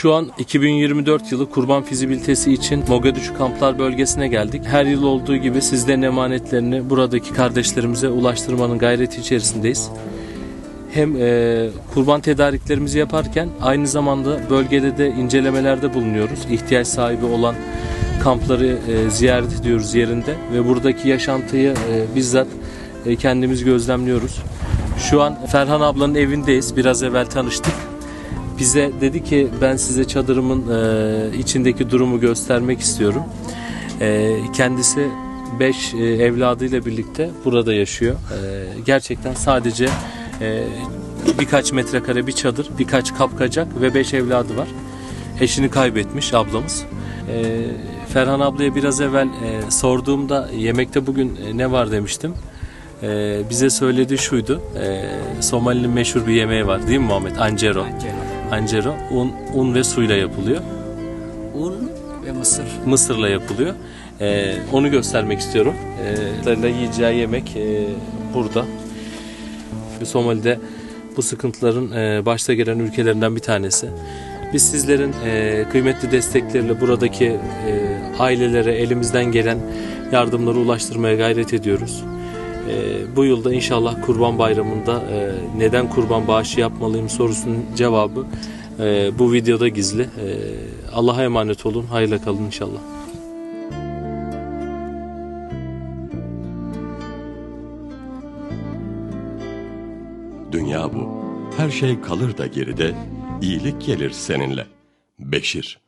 Şu an 2024 yılı kurban fizibilitesi için Mogadishu kamplar bölgesine geldik. Her yıl olduğu gibi sizlerin emanetlerini buradaki kardeşlerimize ulaştırmanın gayreti içerisindeyiz. Hem e, kurban tedariklerimizi yaparken aynı zamanda bölgede de incelemelerde bulunuyoruz. İhtiyaç sahibi olan kampları e, ziyaret ediyoruz yerinde ve buradaki yaşantıyı e, bizzat e, kendimiz gözlemliyoruz. Şu an Ferhan ablanın evindeyiz. Biraz evvel tanıştık. Bize dedi ki ben size çadırımın e, içindeki durumu göstermek istiyorum. E, kendisi 5 evladıyla birlikte burada yaşıyor. E, gerçekten sadece e, birkaç metrekare bir çadır, birkaç kapkacak ve 5 evladı var. Eşini kaybetmiş ablamız. E, Ferhan ablaya biraz evvel e, sorduğumda yemekte bugün e, ne var demiştim. E, bize söylediği şuydu. E, Somali'nin meşhur bir yemeği var değil mi Muhammed? Ancero. Ancero un, un ve suyla yapılıyor. Un ve mısır. Mısırla yapılıyor. Ee, onu göstermek istiyorum. Ee, yiyeceği yemek e, burada. Somali'de bu sıkıntıların e, başta gelen ülkelerinden bir tanesi. Biz sizlerin e, kıymetli destekleriyle buradaki e, ailelere elimizden gelen yardımları ulaştırmaya gayret ediyoruz. E, bu yılda inşallah Kurban Bayramı'nda e, neden kurban bağışı yapmalıyım sorusunun cevabı e, bu videoda gizli. E, Allah'a emanet olun, hayırla kalın inşallah. Dünya bu. Her şey kalır da geride, iyilik gelir seninle. Beşir